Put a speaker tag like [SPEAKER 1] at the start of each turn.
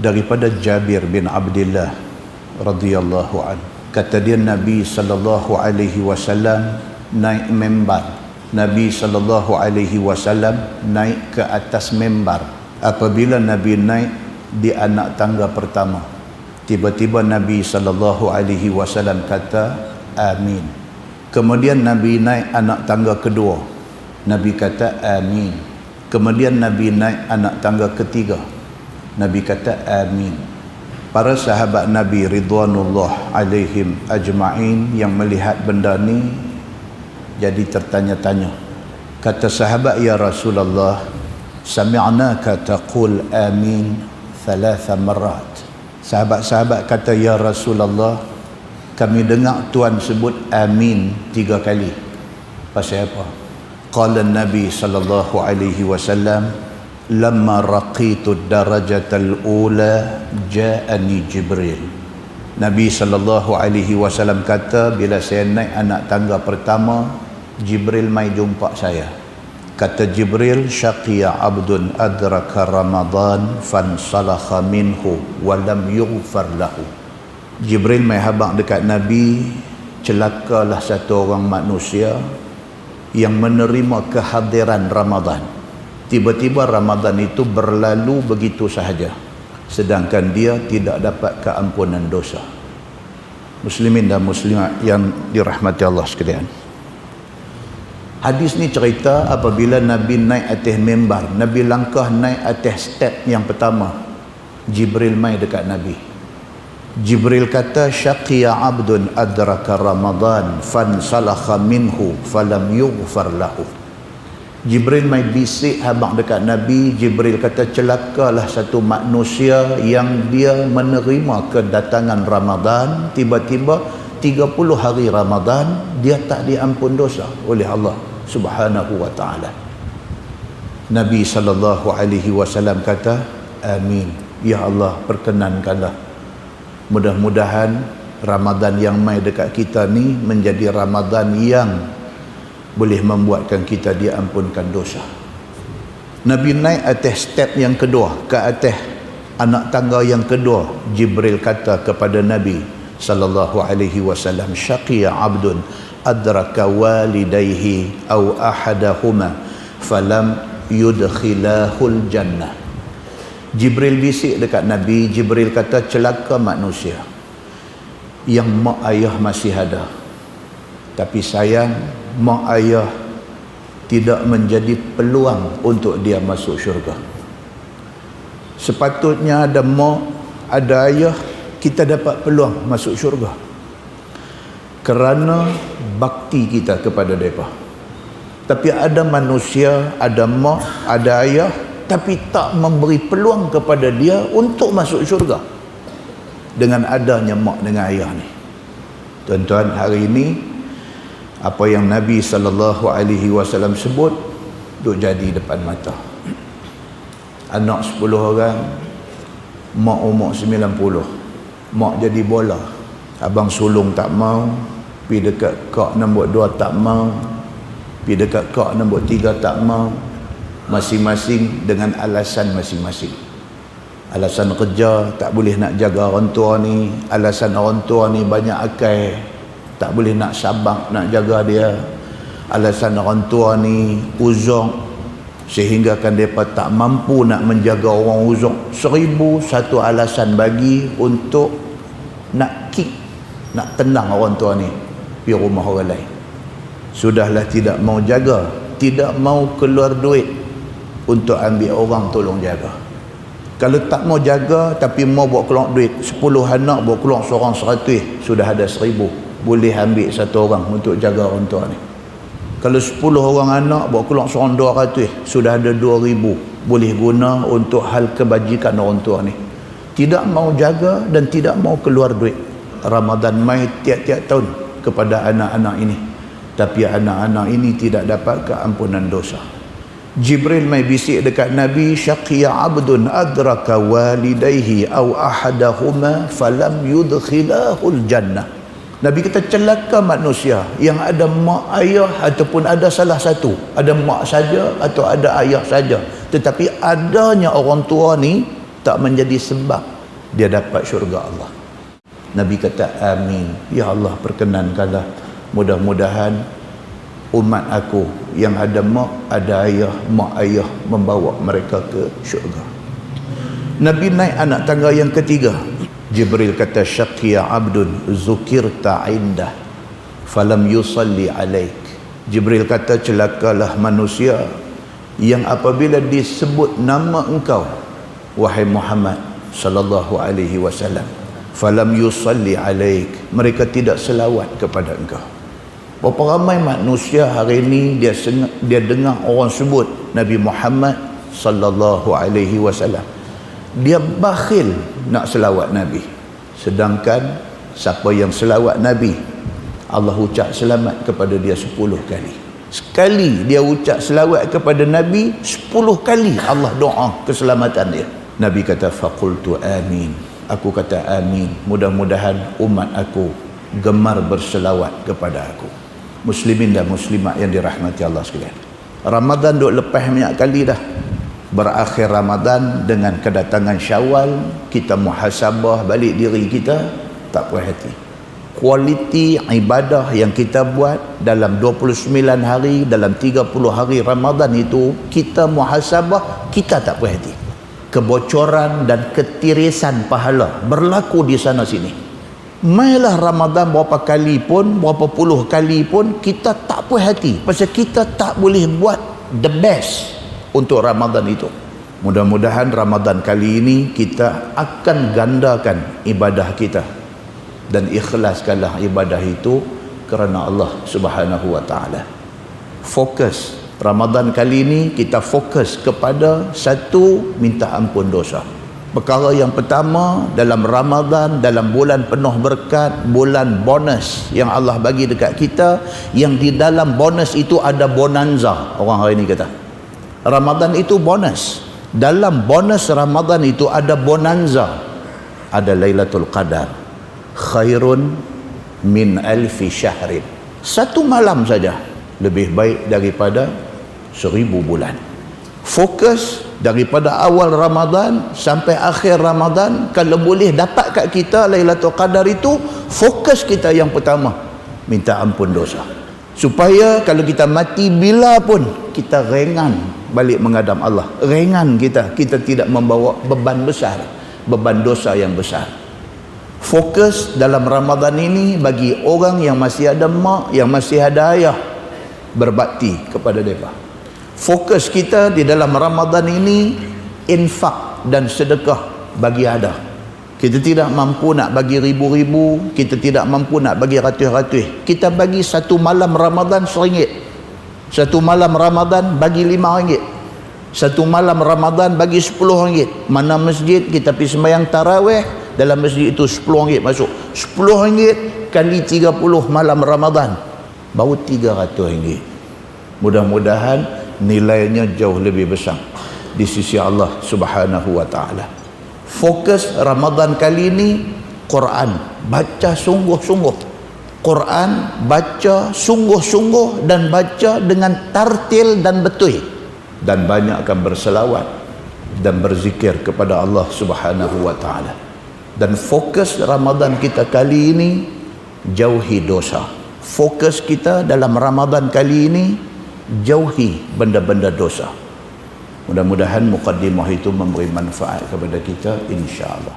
[SPEAKER 1] daripada Jabir bin Abdullah radhiyallahu an. Kata dia Nabi sallallahu alaihi wasallam naik membar Nabi sallallahu alaihi wasallam naik ke atas membar apabila Nabi naik di anak tangga pertama. Tiba-tiba Nabi sallallahu alaihi wasallam kata amin. Kemudian Nabi naik anak tangga kedua. Nabi kata amin. Kemudian Nabi naik anak tangga ketiga Nabi kata amin. Para sahabat Nabi ridwanullah alaihim ajma'in yang melihat benda ni jadi tertanya-tanya. Kata sahabat ya Rasulullah sami'naka taqul amin thalatha marat sahabat-sahabat kata ya Rasulullah kami dengar tuan sebut amin tiga kali. Pasal apa? Qala nabi sallallahu alaihi wasallam lama raqitu darajatal ula ja'ani jibril. Nabi sallallahu alaihi wasallam kata bila saya naik anak tangga pertama Jibril mai jumpa saya. Kata Jibril syaqiya abdun adraka ramadan fan salakha minhu wa lam yughfar lahu. Jibril mai habaq dekat Nabi celakalah satu orang manusia yang menerima kehadiran Ramadan tiba-tiba Ramadan itu berlalu begitu sahaja. Sedangkan dia tidak dapat keampunan dosa. Muslimin dan muslimat yang dirahmati Allah sekalian. Hadis ni cerita apabila Nabi naik atas membar Nabi langkah naik atas step yang pertama. Jibril mai dekat Nabi. Jibril kata syaqiya abdun adraka ramadan fan salakha minhu falam yughfar lahu Jibril mai bisik habang dekat Nabi. Jibril kata celakalah satu manusia yang dia menerima kedatangan Ramadan. Tiba-tiba 30 hari Ramadan dia tak diampun dosa oleh Allah Subhanahu wa taala. Nabi sallallahu alaihi wasallam kata amin. Ya Allah perkenankanlah. Mudah-mudahan Ramadan yang mai dekat kita ni menjadi Ramadan yang boleh membuatkan kita diampunkan dosa. Nabi naik atas step yang kedua ke atas anak tangga yang kedua Jibril kata kepada Nabi sallallahu alaihi wasallam syaqiya abdun adraka walidayhi aw ahadahuma falam yudkhilahul jannah. Jibril bisik dekat Nabi. Jibril kata celaka manusia. Yang mak ayah masih ada tapi sayang mak ayah tidak menjadi peluang untuk dia masuk syurga. Sepatutnya ada mak ada ayah kita dapat peluang masuk syurga. Kerana bakti kita kepada mereka. Tapi ada manusia ada mak ada ayah tapi tak memberi peluang kepada dia untuk masuk syurga. Dengan adanya mak dengan ayah ni. Tuan-tuan hari ini apa yang Nabi sallallahu alaihi wasallam sebut duk jadi depan mata. Anak 10 orang mak umur 90 mak jadi bola. Abang sulung tak mau pi dekat kak nombor 2 tak mau pi dekat kak nombor 3 tak mau. Masing-masing dengan alasan masing-masing. Alasan kerja tak boleh nak jaga orang tua ni. Alasan orang tua ni banyak akal tak boleh nak sabak nak jaga dia. Alasan orang tua ni uzong sehingga kan mereka tak mampu nak menjaga orang uzong seribu satu alasan bagi untuk nak kick nak tenang orang tua ni di rumah orang lain. Sudahlah tidak mau jaga tidak mau keluar duit untuk ambil orang tolong jaga kalau tak mau jaga tapi mau buat keluar duit 10 anak buat keluar seorang seratus sudah ada seribu. Boleh ambil satu orang untuk jaga orang tua ni. Kalau 10 orang anak buat keluar seorang 200 sudah ada 2000 boleh guna untuk hal kebajikan orang tua ni. Tidak mau jaga dan tidak mau keluar duit. Ramadan mai tiap-tiap tahun kepada anak-anak ini. Tapi anak-anak ini tidak dapat keampunan dosa Jibril mai bisik dekat Nabi syaqiya abdun adraka walidayhi aw ahadahuma falam yudkhilahul jannah Nabi kita celaka manusia yang ada mak ayah ataupun ada salah satu. Ada mak saja atau ada ayah saja. Tetapi adanya orang tua ni tak menjadi sebab dia dapat syurga Allah Nabi kata amin ya Allah perkenankanlah mudah-mudahan umat aku yang ada mak ada ayah mak ayah membawa mereka ke syurga. Nabi naik anak tangga yang ketiga. Jibril kata syaqiya abdun zukirta indah falam yusalli alaik. Jibril kata celakalah manusia yang apabila disebut nama engkau wahai Muhammad sallallahu alaihi wasallam falam yusalli alaik. Mereka tidak selawat kepada engkau berapa ramai manusia hari ini dia dia dengar orang sebut Nabi Muhammad sallallahu alaihi wasallam. Dia bakhil nak selawat Nabi. Sedangkan siapa yang selawat Nabi Allah ucap selamat kepada dia sepuluh kali. Sekali dia ucap selawat kepada Nabi sepuluh kali Allah doa keselamatan dia. Nabi kata faqultu amin. Aku kata amin. Mudah-mudahan umat aku gemar berselawat kepada aku muslimin dan muslimat yang dirahmati Allah sekalian. Ramadan duk lepas banyak kali dah. Berakhir Ramadan dengan kedatangan Syawal kita muhasabah balik diri kita tak puas hati. Kualiti ibadah yang kita buat dalam 29 hari dalam 30 hari Ramadan itu kita muhasabah kita tak puas hati. Kebocoran dan ketirisan pahala berlaku di sana sini mailah Ramadan berapa kali pun berapa puluh kali pun kita tak puas hati pasal kita tak boleh buat the best untuk Ramadan itu mudah-mudahan Ramadan kali ini kita akan gandakan ibadah kita dan ikhlaskanlah ibadah itu kerana Allah Subhanahu wa taala. Fokus Ramadan kali ini kita fokus kepada satu minta ampun dosa. Perkara yang pertama dalam Ramadan dalam bulan penuh berkat, bulan bonus yang Allah bagi dekat kita yang di dalam bonus itu ada bonanza. Orang hari ini kata. Ramadan itu bonus. Dalam bonus Ramadan itu ada bonanza. Ada Lailatul Qadar khairun min alfi syahrin satu malam saja lebih baik daripada seribu bulan fokus daripada awal Ramadan sampai akhir Ramadan kalau boleh dapat kat kita Lailatul Qadar itu fokus kita yang pertama minta ampun dosa. Supaya kalau kita mati bila pun kita ringan balik mengadam Allah. Ringan kita kita tidak membawa beban besar beban dosa yang besar. Fokus dalam Ramadan ini bagi orang yang masih ada mak, yang masih ada ayah berbakti kepada mereka. Fokus kita di dalam Ramadan ini infak dan sedekah bagi ada. Kita tidak mampu nak bagi ribu-ribu, kita tidak mampu nak bagi ratus-ratus. Kita bagi satu malam Ramadan seringgit. Satu malam Ramadan bagi lima ringgit. Satu malam Ramadan bagi sepuluh ringgit. Mana masjid kita pergi sembahyang tarawih, dalam masjid itu 10 ringgit masuk 10 ringgit kali 30 malam Ramadan baru 300 ringgit mudah-mudahan nilainya jauh lebih besar di sisi Allah subhanahu wa ta'ala. Fokus Ramadan kali ini Quran baca sungguh-sungguh. Quran baca sungguh-sungguh dan baca dengan tartil dan betul. Dan banyak akan berselawat dan berzikir kepada Allah subhanahu wa ta'ala. Dan fokus Ramadan kita kali ini jauhi dosa. Fokus kita dalam Ramadan kali ini jauhi benda-benda dosa. Mudah-mudahan mukaddimah itu memberi manfaat kepada kita insya-Allah